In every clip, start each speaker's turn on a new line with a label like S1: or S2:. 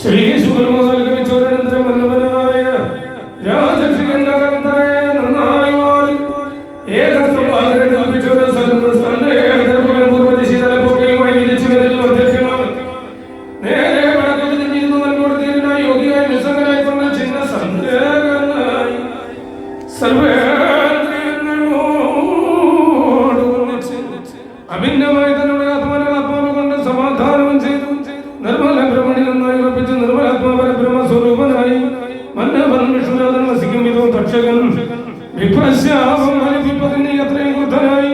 S1: ശ്രീ സുബ്രഹ്മണ്യം വല്ലവനായ രാജകീയനായ അഭിന്നമായി തങ്ങളുടെ ആത്മാനം ആത്മാവ് കൊണ്ട് സമാധാനം ചെയ്തു നിർമ്മല ബ്രഹ്മണിൽ നന്നായി ഉറപ്പിച്ച് നിർമ്മലാത്മാവര വസിക്കും വിധവും തക്ഷകൻ വിപ്രശ്യാപം വിപ്പതിന് എത്രയും ക്രുദ്ധനായി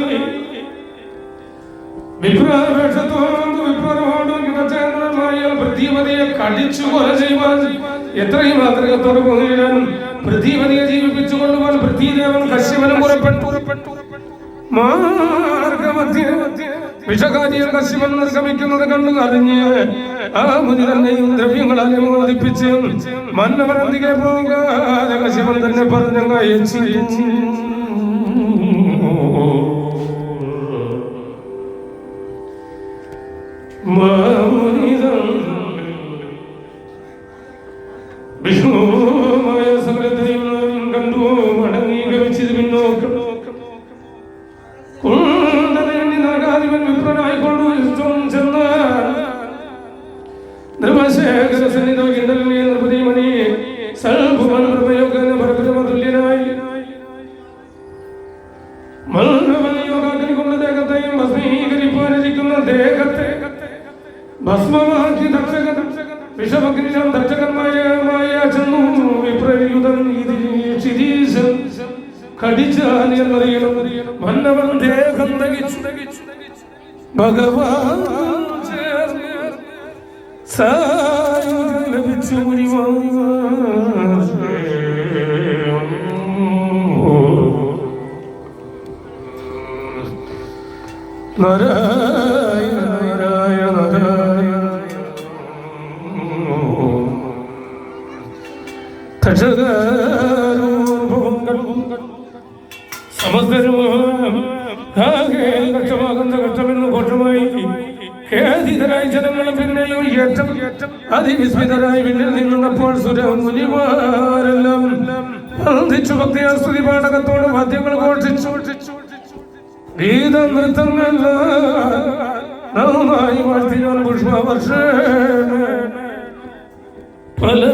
S1: വിപ്രവേഷത്തോട് വിപ്രരോടും യുവചേന്ദ്രമായ പൃഥ്വിപതിയെ കടിച്ചു കൊല എത്രയും ആഗ്രഹത്തോട് പോകുവാൻ പൃഥ്വിപതിയെ ജീവിപ്പിച്ചു കൊണ്ടുപോകാൻ പൃഥ്വിദേവൻ കശ്യപനും പുറപ്പെട്ടു. മാർഗമധ്യ വിഷകാരിയെ കശ്യപൻ നിർഗമിക്കുന്നത് കണ്ടു അറിഞ്ഞ് ആ മുനി തന്നെയും ദ്രവ്യങ്ങളെ അനുമോദിപ്പിച്ച് മന്നവരന്തികെ പോകാതെ കശ്യപൻ തന്നെ പറഞ്ഞങ്ങ് മാമുനിതം കൊണ്ട് ദേഹത്തെയും ഭസ്മീകരിപ്പാനിരിക്കുന്ന ദേഹത്തെ ഭസ്മമാക്കി ദക്ഷക വിഷമഗ്നിഷം ദക്ഷകന്മായ ചെന്നു വിപ്രയുധം ശിരീശൻ കടിച്ചാലിയെന്നറിയണം മന്നവൻ ദേഹം തകിച്ചു ഭഗവാൻ ചേർന്ന് ലഭിച്ചു. ഏറ്റം അതിവിസ്മിതരായി പിന്നിൽ നിന്നപ്പോൾ സുരമുനിമാരെല്ലാം വന്ദിച്ചു ഭക്തിയാസ്തുതി പാഠകത്തോട് ഘോഷിച്ചു ഗീത നൃത്തങ്ങള നന്നായി പലവിധ വിധ